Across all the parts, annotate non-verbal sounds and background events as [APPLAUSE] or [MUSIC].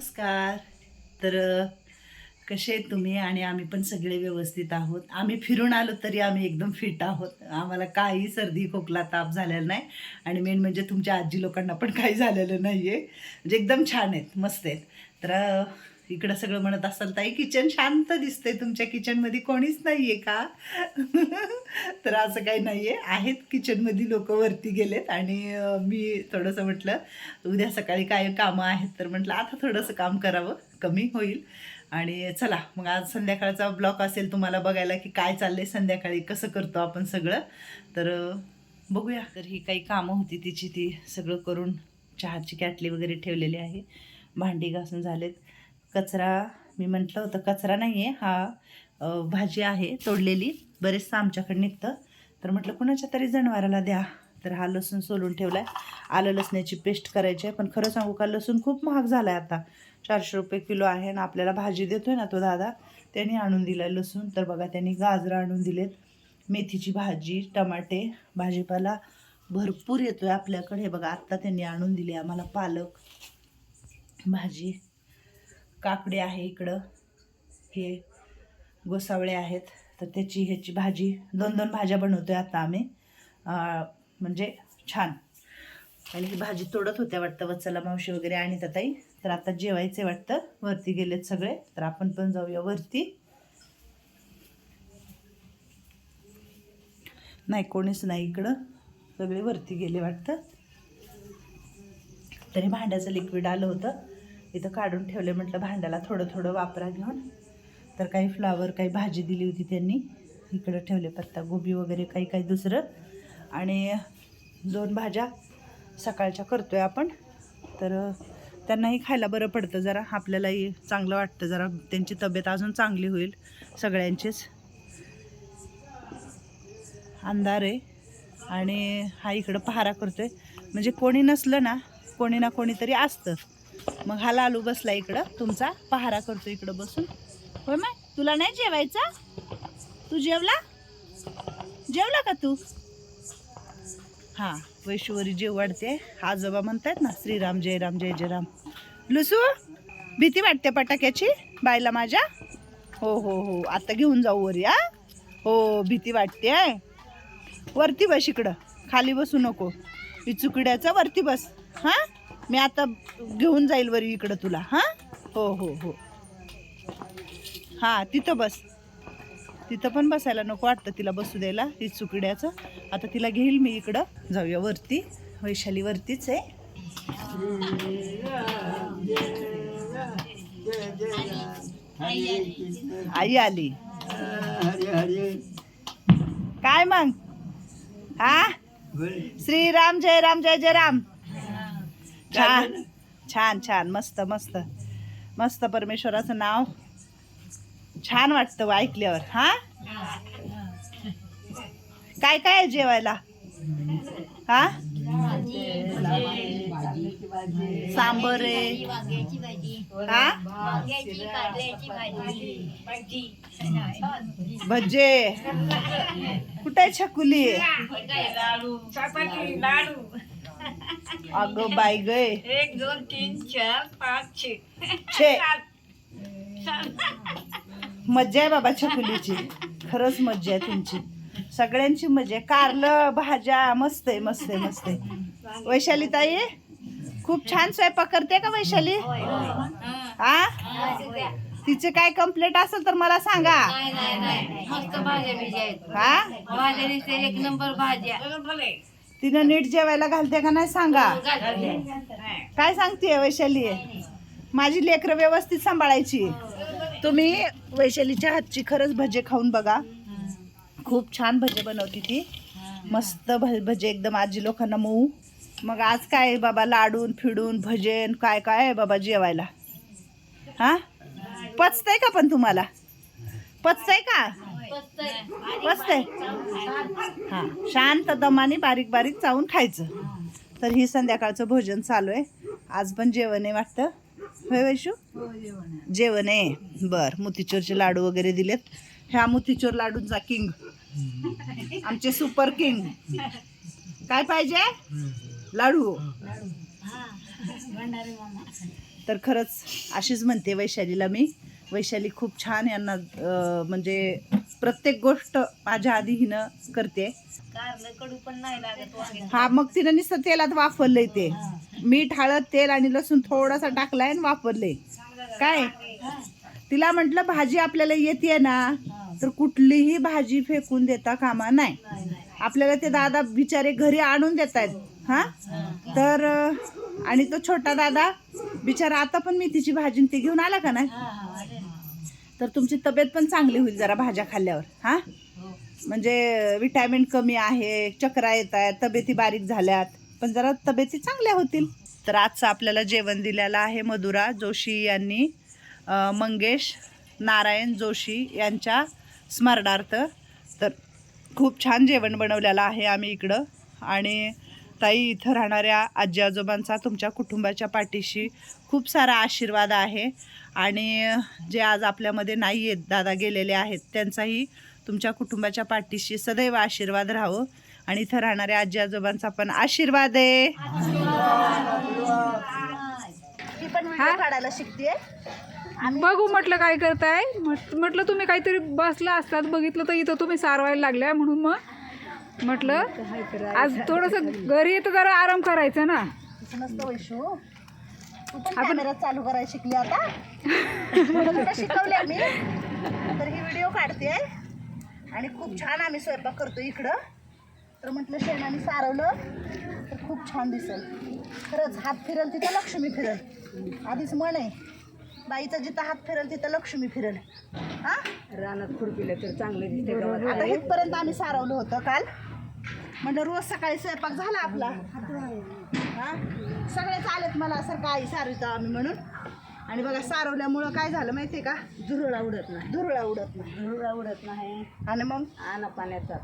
नमस्कार. तर कसे आहेत तुम्ही? आणि आम्ही पण सगळे व्यवस्थित आहोत. आम्ही फिरून आलो तरी आम्ही एकदम फिट आहोत. आम्हाला काही सर्दी खोकला ताप झालेला नाही. आणि मेन म्हणजे तुमच्या आजी लोकांना पण काही झालेलं नाही आहे म्हणजे एकदम छान आहेत. मस्त आहेत. तर इकडं सगळं म्हणत असाल ताई किचन शांत दिसतंय तुमच्या किचनमध्ये कोणीच नाही आहे का? [LAUGHS] तर असं काही नाही आहे आहेत किचनमध्ये लोक वरती गेलेत आणि मी थोडंसं म्हटलं उद्या सकाळी काय कामं आहेत? तर म्हटलं आता थोडंसं काम करावं कमी होईल. आणि चला मग आज संध्याकाळचा ब्लॉक असेल तुम्हाला बघायला की काय चाललंय संध्याकाळी कसं करतो आपण सगळं. तर बघूया. तर ही काही कामं होती तिची ती सगळं करून चहाची कॅटली वगैरे ठेवलेली आहे. भांडी घासून झालेत. कचरा मी म्हटलं होतं कचरा नाही आहे हा भाजी आहे तोडलेली बरेचसं आमच्याकडे निघतं. तर म्हटलं कुणाच्या तरी जनावराला द्या. तर हा लसूण सोलून ठेवला आहे आलं लसण्याची पेस्ट करायची आहे पण खरं सांगू का लसूण खूप महाग झाला आहे आता. चारशे रुपये किलो आहे आणि आपल्याला भाजी देतोय ना तो दादा त्यांनी आणून दिला आहे लसूण. तर बघा त्यांनी गाजरं आणून दिलेत. मेथीची भाजी टमाटे भाजीपाला भरपूर येतो आहे आपल्याकडे. हे बघा आत्ता त्यांनी आणून दिली आम्हाला पालक भाजी. काकडे आहे इकडं. हे गोसावळे आहेत. तर त्याची ह्याची भाजी दोन दोन भाज्या बनवतोय आता आम्ही. म्हणजे छान. आणि ही भाजी तोडत होत्या वाटतं वत्सला मावशी वगैरे आणि ताई तर आता जेवायचे वाटतं. वरती गेलेत सगळे. तर आपण पण जाऊया वरती. नाही कोणीच नाही इकडं. सगळे वरती गेले वाटतं. तरी भांड्याचं लिक्विड आलं होतं. इथं काढून ठेवले म्हटलं भांड्याला थोडं थोडं वापरा घेऊन. तर काही फ्लावर काही भाजी दिली होती त्यांनी. इकडं ठेवले पत्ता गोबी वगैरे काही काही दुसरं. आणि दोन भाज्या सकाळच्या करतो आहे आपण. तर त्यांनाही खायला बरं पडतं जरा. आपल्यालाही चांगलं वाटतं जरा. त्यांची तब्येत अजून चांगली होईल सगळ्यांचीच. अंधार आहे. आणि हा इकडं पहारा करतो आहे म्हणजे कोणी नसलं ना कोणी ना कोणीतरी असतं. मग हा लालू बसला इकडं. तुमचा पहारा करतो इकडं बसून. होय माय तुला नाही जेवायचा? तू जेवला? जेवला का तू? हां वैश्वरी जेव आजोबा म्हणतायत ना श्रीराम जय राम जय जय राम. लुसू भीती वाटते पटाक्याची? बायला माझ्या? हो हो हो. आता घेऊन जाऊ वरी हा? हो भीती वाटते. वरती बस इकडं. खाली बसू नको. ही चुकड्याचा वरती बस. हां? मी आता घेऊन जाईल वरी इकडं तुला हां? हो हो हो. हां तिथं बस. तिथं पण बसायला नको वाटतं तिला बसू द्यायला ही चुकड्याचं. आता तिला घेईल मी इकडं. जाऊया वरती. वैशाली वरतीच आहे. आई आली. काय मग? हा? श्रीराम जय राम जय जय राम. छान. छान छान. मस्त मस्त. मस्त परमेश्वराचं नाव छान वाटतं बा ऐकल्यावर हा? काय काय आहे जेवायला? हा? सांबर आहे. भाजी. हा कुठे आहे छकुली? लाडू. चपाती लाडू. अगं बाई गय एक दोन तीन चार पाच छे. छे. मज्जा आहे बाबा छकुलीची खरंच मज्जा आहे तुमची. सगळ्यांची मजा आहे. कारलं भाज्या मस्त आहे मस्त आहे मस्त आहे. वैशाली ताई खूप छान स्वयंपाक करते का वैशाली? हा तिचे काय कंप्लेंट असेल तर मला सांगा. नाही नाही नाही. मस्त भाज्या बिज्या आहेत. हा? भाज्या एक नंबर भाज्या. तिनं नीट जेवायला घालते का नाही सांगा? काय सांगते वैशाली? माझी लेकरं व्यवस्थित सांभाळायची. तुम्ही वैशालीच्या हातची खरंच भजे खाऊन बघा. खूप छान भजे बनवते ती. मस्त भ भजे एकदम आजी लोकांना मऊ. मग आज काय बाबा? लाडून फिडून भजन काय काय आहे बाबा जेवायला? हा? पचतंय का पण तुम्हाला? पचतंय का? पचतंय हा शांत दमाने बारीक बारीक चावून खायचं. तर ही संध्याकाळचं भोजन चालू आहे. आज पण जेवण आहे वाटतं. होय वैशू? जेवण. आहे बर मोतीचूरचे लाडू वगैरे दिलेत. ह्या मोतीचूर लाडूंचा किंग. आमचे सुपर किंग. काय पाहिजे? लाडू. तर खरंच अशीच म्हणते वैशालीला मी. वैशाली खूप छान यांना म्हणजे प्रत्येक गोष्ट माझ्या आधी हिनं करते. कारलं कडू पण नाही लागत वांगे हा मग तिनं नुसतं तेलात वापरलंय ते. मीठ हळद तेल आणि लसूण थोडासा टाकलाय आणि वापरले काय? तिला म्हटलं भाजी आपल्याला येते ना तर कुठलीही भाजी फेकून देता कामा नाही. आपल्याला ते दादा बिचारे घरी आणून देत आहेत हा. तर अं, आणि तो छोटा दादा बिचारा आता पण मेथीची भाजी न ते घेऊन आला का नाही? तर तुमची तब्येत पण चांगली होईल जरा भाज्या खाल्ल्यावर हा? म्हणजे विटॅमिन कमी आहे चक्रा येत आहेत तब्येती बारीक झाल्यात पण जरा तब्येती चांगल्या होतील. तर आजचं आपल्याला जेवण दिलेलं आहे मधुरा जोशी यांनी मंगेश नारायण जोशी यांच्या स्मरणार्थ. तर खूप छान जेवण बनवलेलं आहे आम्ही इकडं. आणि ताई इथं राहणाऱ्या आजी आजोबांचा तुमच्या कुटुंबाच्या पाठीशी खूप सारा आशीर्वाद आहे. आणि जे आज आपल्यामध्ये नाही आहेत दादा गेलेले आहेत त्यांचाही तुमच्या कुटुंबाच्या पाठीशी सदैव आशीर्वाद राहो आणि इथं राहणाऱ्या आजी आजोबांचा पण आशीर्वाद आहे. काढायला शिकते बघू म्हटलं काय करताय. म्हट- म्हटलं तुम्ही काहीतरी बसला असतात बघितलं तर इथं तुम्ही सारवायला लागल्या म्हणून मग. म्हटलं आज थोडस घरी येतं जरा आराम करायचा ना. नसतं वैशू तू पण कॅमेरा चालू करायला शिकली आता? शिकवले मी तर ही व्हिडिओ काढते. आणि खूप छान आम्ही स्वयंपाक करतो इकडं. तर म्हटलं शेणाने सारवलं. तर खूप छान दिसेल. खरंच हात फिरल तिथं लक्ष्मी फिरल. आधीच म्हण आहे. बाईचा जिथं हात फिरल तिथं लक्ष्मी फिरल. हा? रानात खुरपिलं तर चांगलं आता इथपर्यंत आम्ही सारवलं होतं काल. म्हणलं रोज सकाळी स्वयंपाक झाला आपला. हा? सगळेच आलेत मला सकाळी सारवितो आम्ही म्हणून. आणि बघा सारवल्यामुळं काय झालं माहितीये का? धुरळा उडत नाही. धुरळा उडत नाही. धुरळा उडत नाही. आणि मग? आना पाण्याचा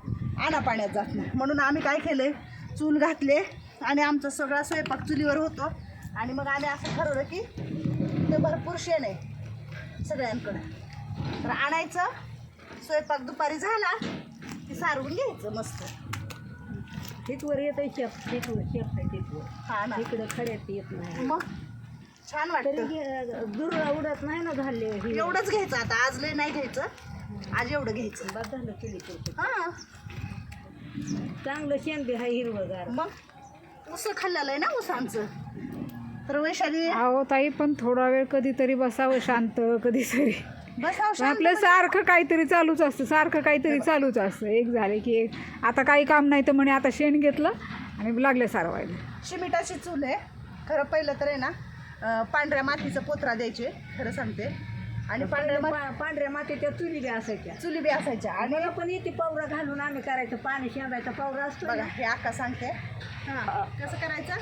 आणा पाण्यात जात नाही. म्हणून आम्ही काय केलंय? चूल घातले आणि आमचा सगळा स्वयंपाक चुलीवर होतो. आणि मग आम्ही असं ठरवलं की ते भरपूर शेण आहे सगळ्यांकडं. तर आणायचं. स्वयंपाक दुपारी झाला. की सारवून घ्यायचं मस्त. तिथवर येत शेप तिथवर शेप आहे तिथवर हा ना. इकडं खड्यात येत नाही. मग? छान वाटतं. उडत नाही ना झाले एवढंच घ्यायचं आता. आज लय नाही घ्यायचं. आज एवढं घ्यायचं. बाद झालं केली करतो हा. चांगलं शेण बी हाय हिरवगार. मग? उस खाल्लेलं आहे ना उसांचं तर वैशाली? अहो ताई पण थोडा वेळ कधीतरी बसावं शांत कधीतरी. बस आपलं सारखं काहीतरी चालूच असतं सारखं काहीतरी चालूच असतं. एक झाले की एक. आता काही काम नाही तर म्हणे आता शेण घेतलं आणि लागले सारवायला. शिमिटाची चूल आहे. खरं पहिलं तर आहे ना अं, पांढऱ्या मातीचं पोत्रा द्यायचे खरं सांगते. आणि पांढऱ्या माती पांढऱ्या मातीच्या चुली बी असायच्या. चुली बी असायच्या. आणि मला पण इथे पावरा घालून आम्ही करायचं पाणी शेंदायचा पावरा असतो बघा ना. हे आका सांगते. हां. कसं करायचं?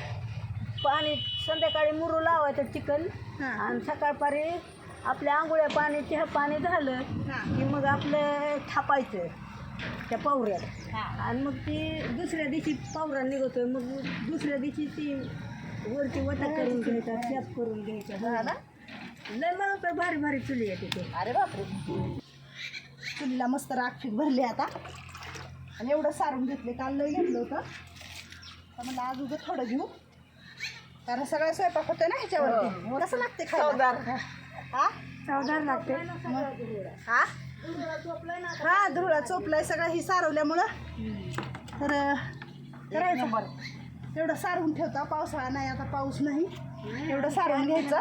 पाणी संध्याकाळी मुरू लावायचं चिकन हां. आणि सकाळपारी आपल्या आंघोळ्या पाणी चहा पाणी झालं हां. की मग आपलं थापायचं त्या पावऱ्यात. हां. आणि मग ती दुसऱ्या दिवशी पावरा निघतोय मग दुसऱ्या दिवशी ती वरती वटा करून घ्यायचा शेत करून घ्यायचा. हा लय मला तर भारी भारी चुली आहे तिथे अरे बापरे. चुलीला मस्त राख फीक भरली आता. आणि एवढं सारून घेतले काल लय घेतलं होतं. तर म्हणलं आज थोडं घेऊ. कारण सगळं स्वयंपाक होतं ना ह्याच्यावरती. कसं लागते खायला? हा? चवदार लागते. हा? हा धुळा चोपलाय सगळं. ही सारवल्यामुळं. तर करायचं. तेवढं सारवून ठेवता. पावसाळा नाही आता पाऊस नाही. एवढं सारवून घ्यायचं.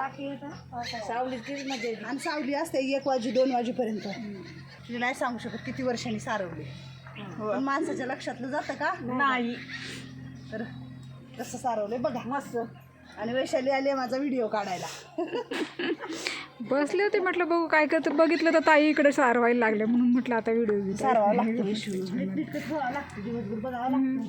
सावली तीच मध्ये आणि सावली असते एक वाजू दोन वाजेपर्यंत. मी नाही सांगू शकत किती वर्षांनी सारवली. पण माणसाच्या लक्षातलं जातं का? नाही. तर कसं सारवले बघा. मस्त. आणि वैशाली आली माझा व्हिडिओ काढायला. बसले होते म्हटलं बघू काय करतं. बघितलं तर ताई इकडे सारवायला लागले म्हणून म्हटलं आता व्हिडिओ सारवावं लागतं. दिवसभर बघावं लागतं.